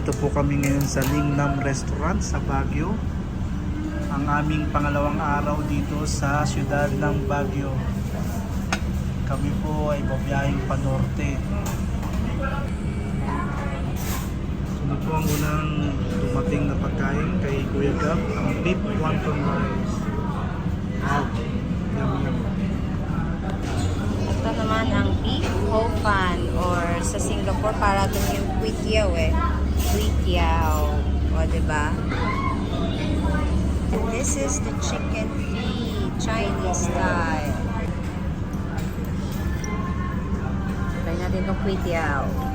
Nandito po kami ngayon sa Lingnam Restaurant sa Baguio. Ang aming pangalawang araw dito sa siyudad ng Baguio. Kami po ay babiyahing panorte. Ano po ang unang dumating na pagkain kay Kuya Gab? Ang beef wonton rice. Wow. Yum, yum. Ito naman ang beef ho fan or sa Singapore para dun yung kwitiao eh. Kwitiao. O, diba? And this is the chicken feet, Chinese style. Try natin itong kwitiao.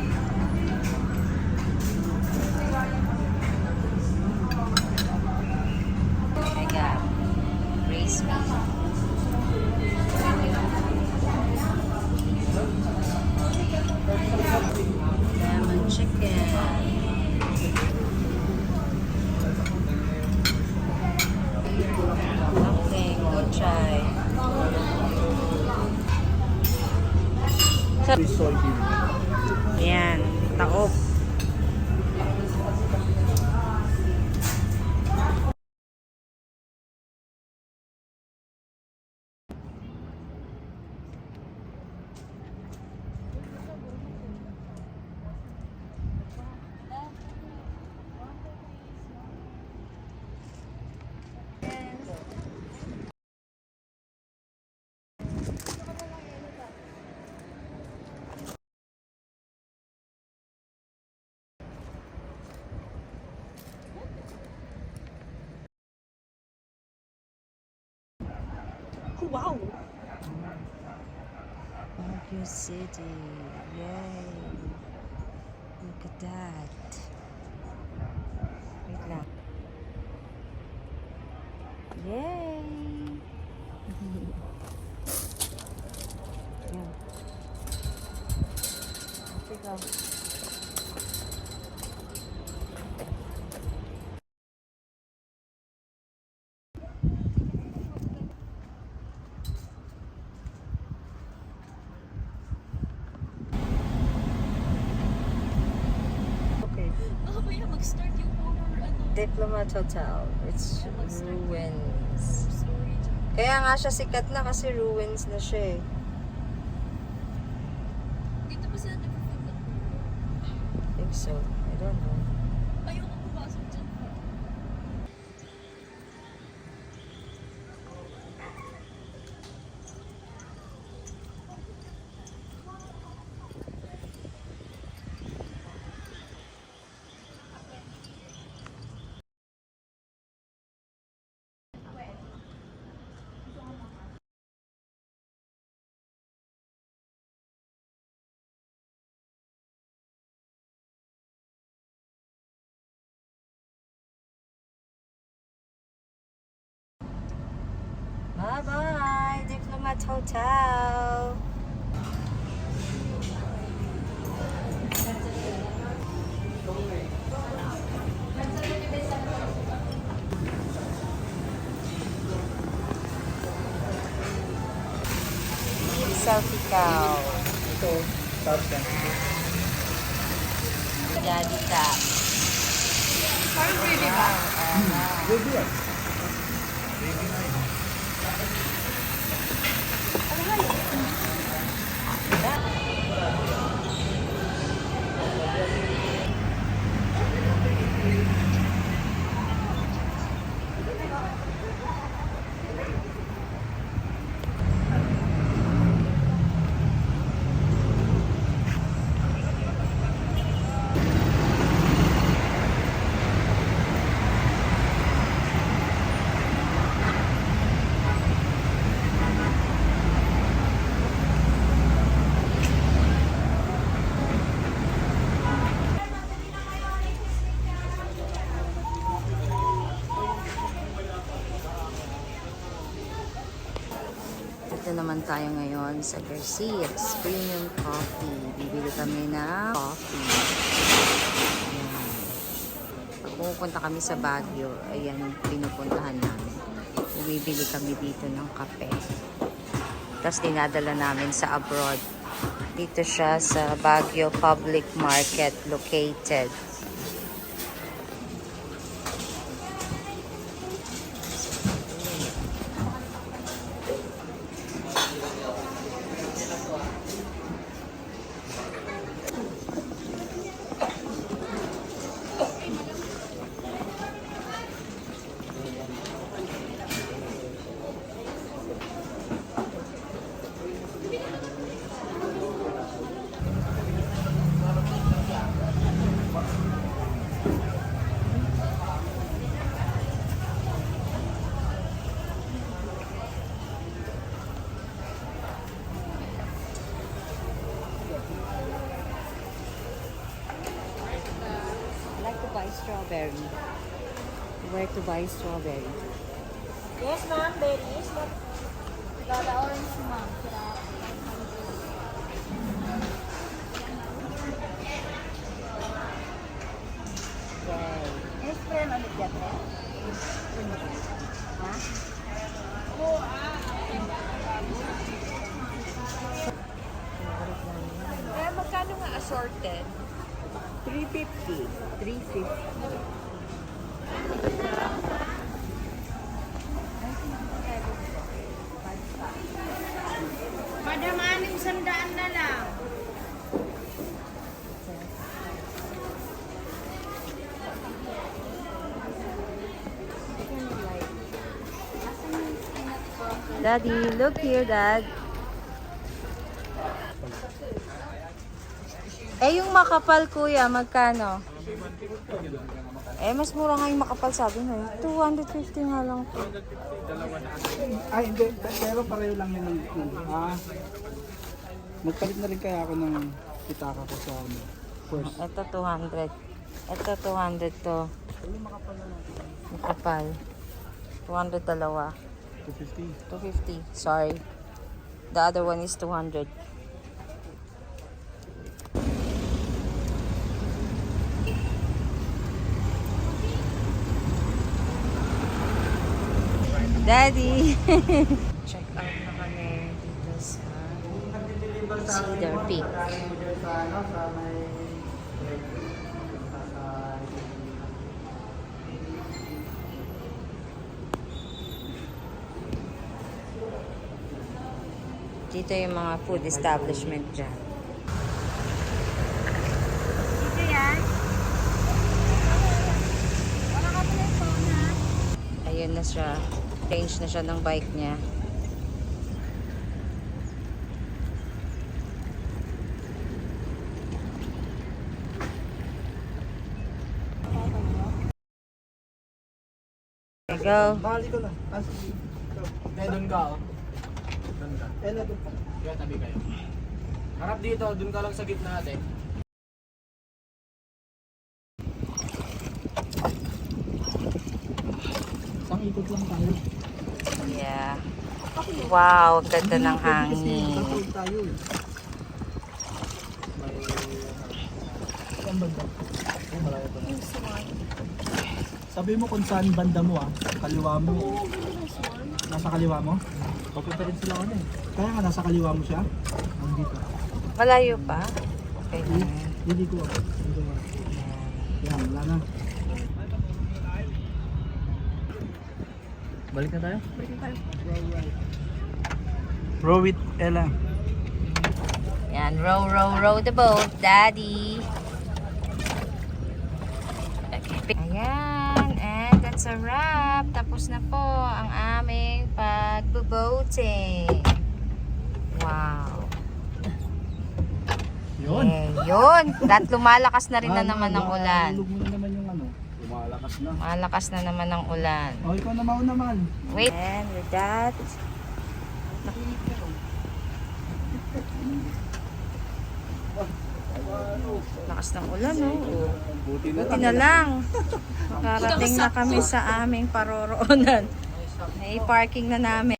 With soybean. Yan, taob. Wow! Baguio City. Yay. Look at that. Wait lang. Yay! Horror Diplomat Hotel. It's ruins. Kaya nga siya sikat na kasi ruins na siya eh. Dito ba sila horror? I think so. I don't know. Bye-bye, Diplomat Hotel. Selfie cow. Ito, tapos Daddy cat. Parang baby ba? Baby yan. Dito naman Thank you. Tayo ngayon sa Garcia's Premium Coffee. Bibili kami ng coffee. Ayan. Pag pumupunta kami sa Baguio, ayan yung pinupuntahan namin. Bumibili kami dito ng kape. Tapos dinadala namin sa abroad. Dito siya sa Baguio Public Market located. Strawberry. Where to buy strawberry? Yes, ma'am. Berries. Lola orange, ma'am. Yay. Yes, ma'am. Ano dyan, ma'am? Ha? Eh, magkano nga assorted? 350. 350. Madam, anim sandaan na lang. Daddy, look here, Dad. Eh, yung makapal, kuya, magkano? Eh, mas mura nga yung makapal, sabi eh. 250 nga lang to. Ay, hindi. Pero pareho lang yun ng, ng ah. Magpalit na rin kaya ako ng pitaka ko sa ano. First. Ito, 200. Ito, 200 to. Makapal. 200 dalawa. 250. 250. Sorry. The other one is 200. Daddy! Check out na kami dito sa Cedar Peak. Sa ano. Dito yung mga food establishment dyan. Dito yan. Ayun na siya. Change na siya ng bike niya. Go. Bali ko lang. Ah. Eh, doon ka, oh. Doon ka. Eh, na doon pa. Kaya tabi kayo. Harap dito, doon ka lang sa gitna ate. Ikot lang tayo. Yeah. Wow, ganda ng hangin. Sabi mo kung saan banda mo ah. Kaliwa mo. Nasa kaliwa mo? Papunta rin sila ano eh. Kaya nga nasa kaliwa mo siya. Nandito. Malayo pa. Okay. Hindi ko. Yan, wala na. Balik na tayo? Row with Ella. Yan, row, row, row the boat, daddy. Okay. Ayan, and that's a wrap. Tapos na po ang aming pagbo-boating. Wow. Yun. Eh, yun. That lumalakas na rin na naman ng ulan. Hulog mo na naman yung ano. Lumalakas na. Malakas na naman ng ulan. O, ikaw na mauna naman. Wait. And with that, lakas ng ulan, no? Buti Buti na lang. Makarating na kami sa aming paroroonan. May parking na namin.